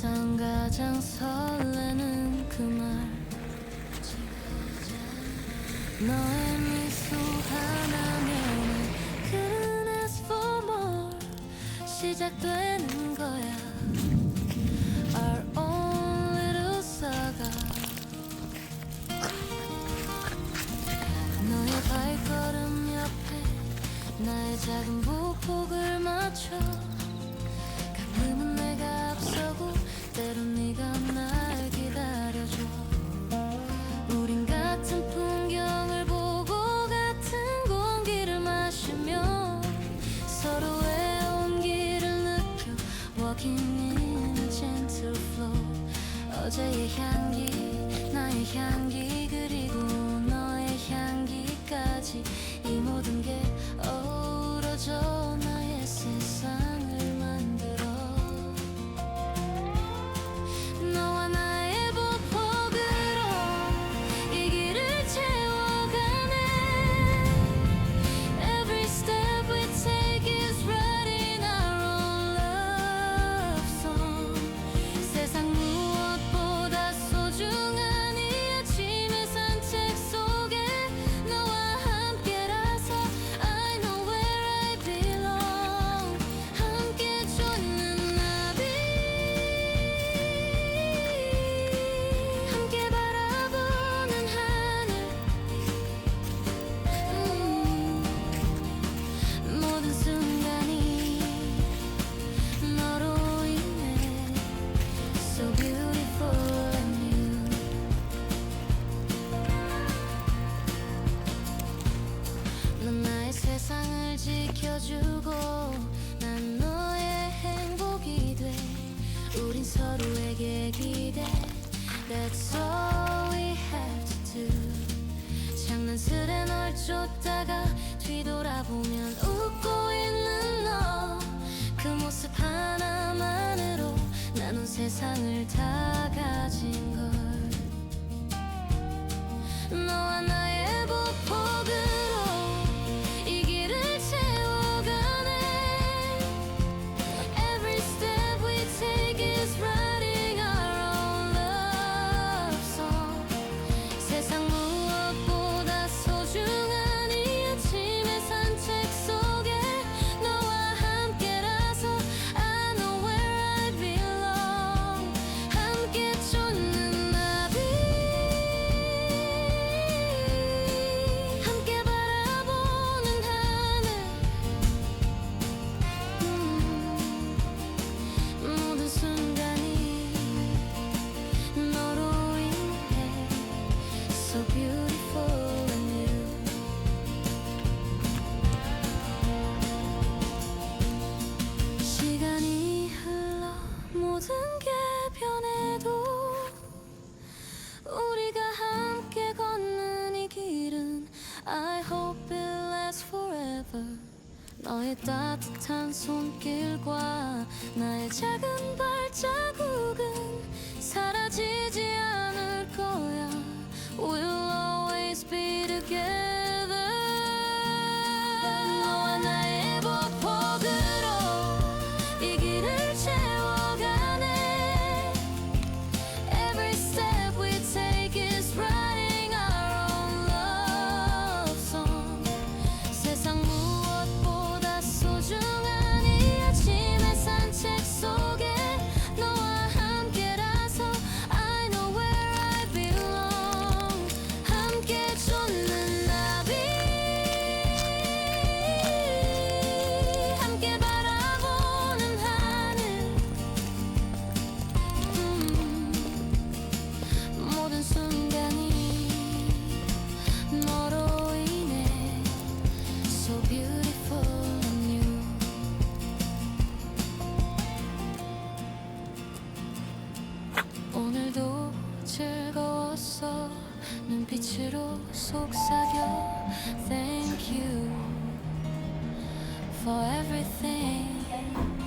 세상 가장 설레는 그말. 너의 미소 하나면 couldn't ask for more 시작되는 거야. Our own little saga. 너의 발걸음 옆에 나의 작은 보폭을 맞춰 향기 자연스레 널 쫓다가 뒤돌아보면 웃고 있는 너 그 모습 하나만으로 나눈 세상을 다 가진 것. hope it lasts forever 너의 따뜻한 손길과 나의 작은 발자국은 사라지지 않을 거야 We'll always be together 오늘도 즐거웠어 눈빛으로 속삭여 Thank you for everything